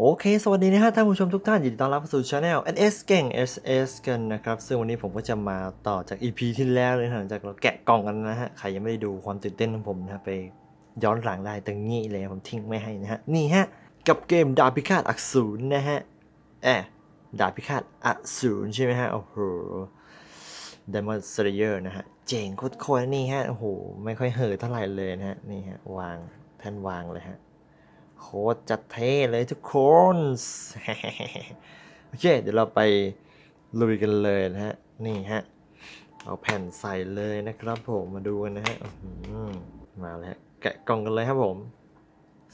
โอเค สวัสดีนะฮะท่านผู้ชมทุกท่านยินดีต้อนรับเข้าสู่ช anel NS เก่ง SS กันนะครับ ซึ่งวันนี้ผมก็จะมาต่อจาก EP ที่แล้วเลยหลังจากเราแกะกล่องกันนะฮะ ใครยังไม่ได้ดูความตื่นเต้นของผมนะไปย้อนหลังได้ตรงนี้เลยผมทิ้งไม่ให้นะฮะ นี่ฮะ กับเกมดาบพิฆาตอักศูนนะฮะแอะดาบพิฆาตอสูรใช่ไหมฮะ โอ้โห Demon Slayer นะฮะ เจ๋งโคตรๆนี่ฮะ โอ้โห ไม่ค่อยเห่อเท่าไหร่เลยนะฮะ นี่ฮะ วางแท่นวางเลยฮะ โคตรจัดเท่เลยทุกคนโอเค เดี๋ยวเราไปลุยกันเลยนะฮะ นี่ฮะ เอาแผ่นใส่เลยนะครับผม มาดูกันนะฮะมาแล้วแกะกล่องกันเลยครับผม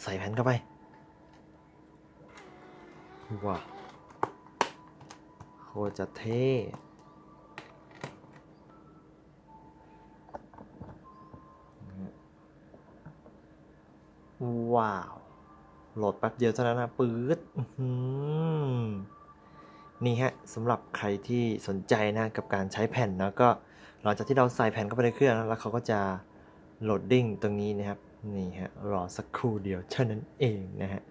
ใส่แผ่นเข้าไป ว้าวโคตรจะเท่ว้าว โหลดแป๊บเดียวเท่านั้นนะปื๊ดนี่ฮะสำหรับใครที่สนใจนะกับการใช้แผ่นนะก็หลังจากที่เราใส่แผ่นเข้าไปในเครื่องนะแล้วเขาก็จะโหลดดิ้งตรงนี้นะครับนี่ฮะรอสักครู่เดียวเท่านั้นเองนะฮะ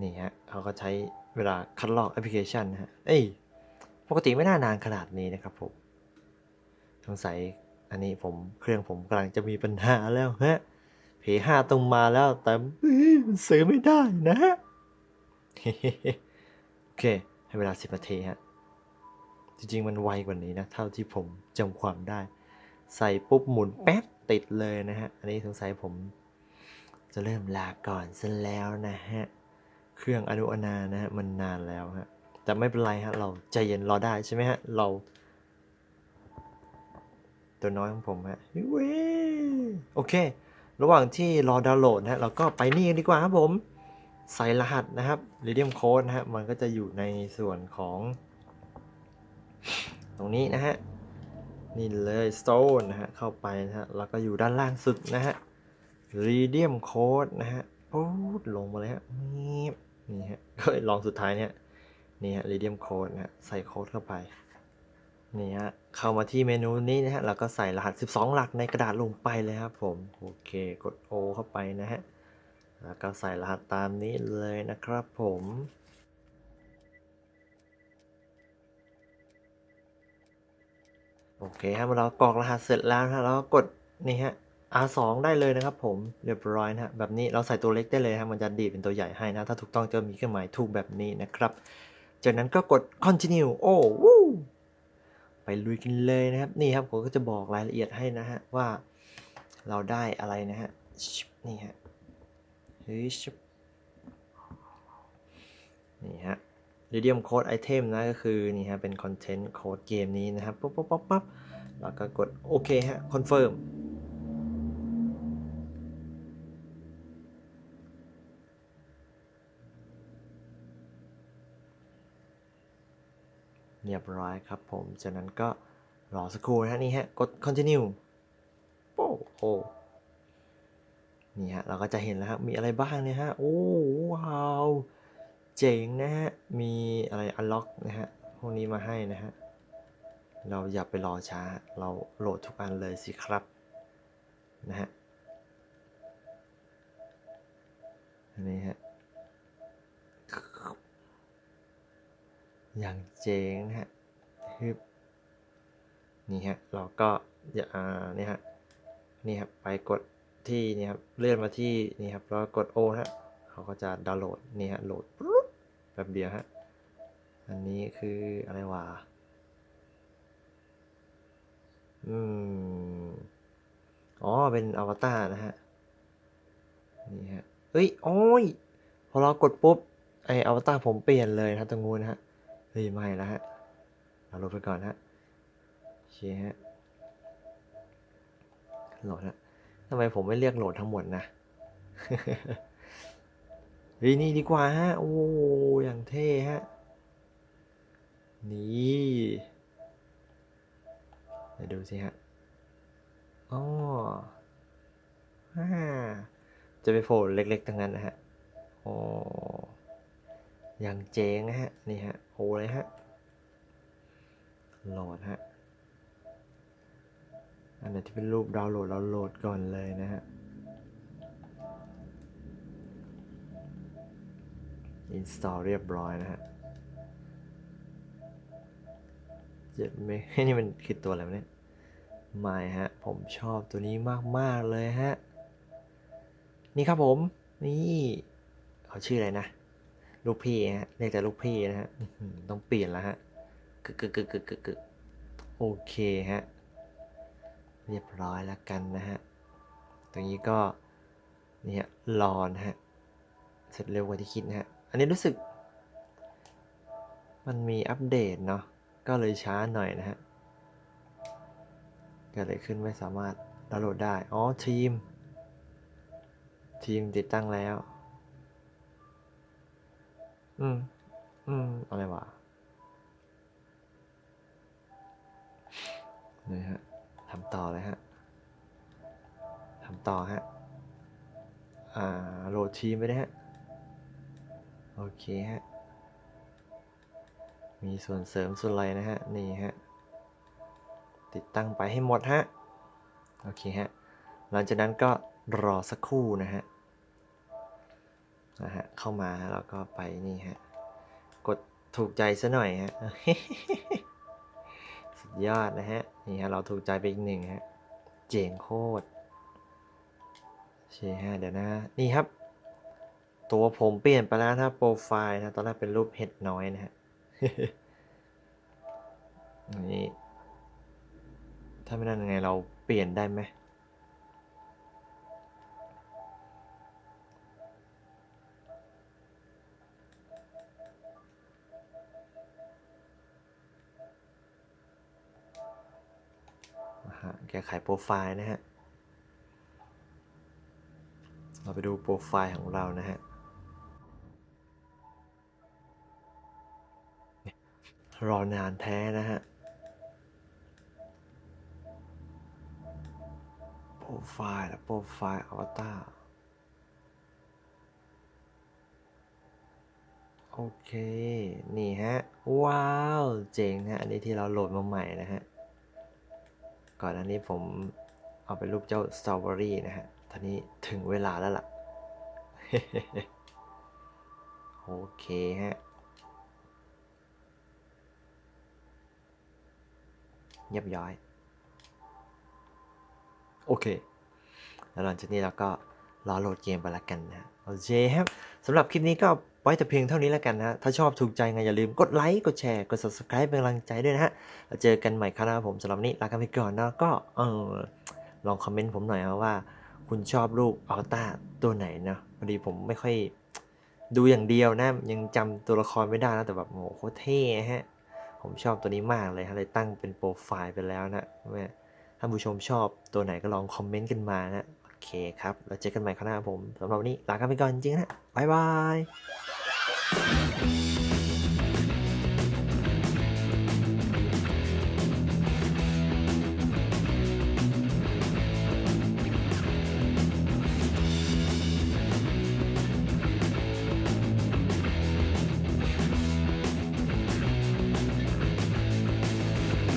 นี่ฮะเขาก็ใช้เวลาคัดลอกแอปพลิเคชันนะฮะเอ้ยปกติไม่น่านานขนาดนี้นะครับผมสงสัย อันนี้ผมเครื่องผมกำลังจะมีปัญหาแล้วฮะเพห้าต้องมาแล้วแต่มันซื้อไม่ได้นะฮะโอเค ให้เวลาสิบนาทีฮะ จริงๆ มันไวกว่านี้นะ เท่าที่ผมจำความได้ ใส่ปุ๊บหมุนแป๊บติดเลยนะฮะ อันนี้สงสัยผมจะเริ่มลาก่อนซะแล้วนะฮะ เครื่องอนุอนานะฮะ มันนานแล้วฮะ แต่ไม่เป็นไรฮะ เราใจเย็นรอได้ใช่ไหมฮะ เรา ตัวน้อยของผมฮะโอเค ระหว่างที่รอดาวน์โหลดนะเราก็ไปนี่กันดีกว่าครับผม ใส่รหัสนะครับ Radium Code นะฮะมันก็จะอยู่ในส่วนของ ตรงนี้นะฮะ นี่เลย Stone นะฮะ เข้าไปนะฮะ แล้วก็อยู่ด้านล่างสุดนะฮะ Radium Code นะฮะปุ๊บลงมาเลยฮะนี่นี่ฮะก็ลองสุดท้ายเนี่ยนี่ฮะ Radium Code นะฮะใส่โค้ดเข้าไป นี่ฮะเข้ามาที่เมนูนี้นะฮะแล้วก็ใส่รหัส 12 หลักในกระดาษลงไปเลยครับผมโอเคกด O เข้าไปนะฮะแล้วก็ใส่รหัสตามนี้เลยนะครับผมโอเคครับเรากรอกรหัสเสร็จแล้วนะฮะแล้วก็กดนี่ฮะ R2 ได้เลยนะครับผมเรียบร้อยนะฮะแบบนี้เราใส่ตัวเล็กได้เลยฮะมันจะดีดเป็นตัวใหญ่ให้นะ ถ้าถูกต้องจะมีเครื่องหมายถูกแบบนี้นะครับ จากนั้นก็กด continue โอ้วู้ ไปลุยกันเลยนะครับ นี่ครับผมก็จะบอกรายละเอียดให้นะฮะว่าเราได้อะไรนะฮะนี่ฮะเฮ้ยชบนี่ฮะ Radium Code Item นะก็คือนี่ฮะเป็นคอนเทนต์โค้ดเกมนี้นะครับ ปุ๊บปั๊บปั๊บปั๊บแล้วก็กดโอเคฮะคอนเฟิร์ม เรียบร้อยครับผม จากนั้นก็รอสักครู่นะฮะนี่ฮะ กด continue โอ้โหนี่ฮะ เราก็จะเห็นแล้วครับ มีอะไรบ้างเนี่ยฮะ โอ้ว้าว เจ๋งนะฮะ มีอะไร unlock นะฮะ พวกนี้มาให้นะฮะ เราอย่าไปรอช้า เราโหลดทุกอันเลยสิครับ นะฮะอันนี้ฮะ อย่างเจ๋งนะฮะฮึบนี่ฮะเราก็อย่าอ่านี่ฮะนี่ครับไปกดที่นี่ครับเลื่อนมาที่นี่ครับแล้วกดโอฮะเขาก็จะดาวน์โหลดนี่ฮะโหลดปุ๊บแบบเดียวฮะอันนี้คืออะไรวะอืมอ๋อเป็นอวตารนะฮะนี่ฮะเฮ้ยโอ้ยพอเรากดปุ๊บไออวตารผมเปลี่ยนเลยนะตรงนู้นนะฮะ เฮ้ย ไม่แล้วฮะเราลบไปก่อนฮะโอเคฮะ โหลดฮะทำไมผมไม่เรียกโหลดทั้งหมดนะเฮ้ยนี่ดีกว่าฮะ โอ้อย่างเท่ฮะ นี่เดี๋ยวดูสิฮะอ๋อฮ่าจะไปโผล่เล็กๆทั้งนั้นนะฮะอ๋อ อย่างเจ๋งนะฮะ นี่ฮะโหเลยฮะ โหลดฮะ อันไหนที่เป็นรูปดาวน์โหลดเราโหลดก่อนเลยนะฮะ install เรียบร้อยนะฮะเจ็ดเมกนี่มันคือตัวอะไรเนี่ยไม่ฮะ ผมชอบตัวนี้มาก ๆ เลยฮะ นี่ครับผม นี่ เขาชื่ออะไรนะ ลูกพี่ฮะเรียกแต่ลูกพี่นะฮะต้องเปลี่ยนแล้วฮะกึกกึกกึกกึกกึกกึกโอเคฮะ เรียบร้อยแล้วกันนะฮะ ตรงนี้ก็เนี่ยรอนะฮะ เสร็จเร็วกว่าที่คิดนะฮะ อันนี้รู้สึก มันมีอัปเดตเนาะ ก็เลยช้าหน่อยนะฮะเกิดอะไรขึ้นไม่สามารถดาวน์โหลดได้ อ๋อ ทีม ทีมติดตั้งแล้ว อืม อืม อะไรวะนี่ฮะทำต่อเลยฮะทำต่อฮะ อ่า โหลดทีมไปนะฮะ โอเคฮะ มีส่วนเสริมส่วนอะไรนะฮะ นี่ฮะ ติดตั้งไปให้หมดฮะ โอเคฮะ หลังจากนั้นก็รอสักครู่นะฮะ นะฮะเข้ามาแล้วก็ไปนี่ฮะกดถูกใจซะหน่อยฮะสุดยอดนะฮะนี่ฮะเราถูกใจไปอีกหนึ่งฮะเจ๋งโคตรเคฮะเดี๋ยวนะนี่ครับ ตัวผมเปลี่ยนไปแล้วนะโปรไฟล์นะตอนแรกเป็นรูปเห็ดน้อยนะฮะนี่ถ้าไม่นั่นยังไงเราเปลี่ยนได้ไหม นะฮะแก้ไขโปรไฟล์นะฮะ เราไปดูโปรไฟล์ของเรานะฮะรอนานแท้นะฮะ โปรไฟล์และโปรไฟล์อวตารโอเค นี่ฮะ ว้าว เจ๋งฮะอันนี้ที่เราโหลดมาใหม่นะฮะ ก่อนอันนี้ผมเอาเป็นรูปเจ้าสตรอเบอรี่นะฮะ ตอนนี้ถึงเวลาแล้วล่ะ โอเคฮะเรียบร้อย โอเค แล้วหลังจากนี้เราก็รอโหลดเกมไปละกันนะ โอเคครับสำหรับคลิปนี้ก็ ไว้แต่เพียงเท่านี้แล้วกันนะ ถ้าชอบถูกใจไงอย่าลืมกดไลค์ กดแชร์ กด subscribe เป็นกำลังใจด้วยนะฮะ เจอกันใหม่ครั้งหน้าผมสำหรับนี้ลากันไปก่อนนะก็เออลองคอมเมนต์ผมหน่อยนะว่า คุณชอบรูปอวตาตัวไหนเนาะพอดีผมไม่ค่อยดูอย่างเดียวนะ ยังจำตัวละครไม่ได้นะแต่แบบโอ้โหโคตรเท่ฮะ ผมชอบตัวนี้มากเลยฮะเลยตั้งเป็นโปรไฟล์ไปแล้วนะว่ท่านผู้ชมชอบตัวไหนก็ลองคอมเมนต์กันมานะ เคครับแล้วเจอกันใหม่ครั้งหน้าผมสำหรับวันนี้ลากันไปก่อนจริงนะบ๊ายบาย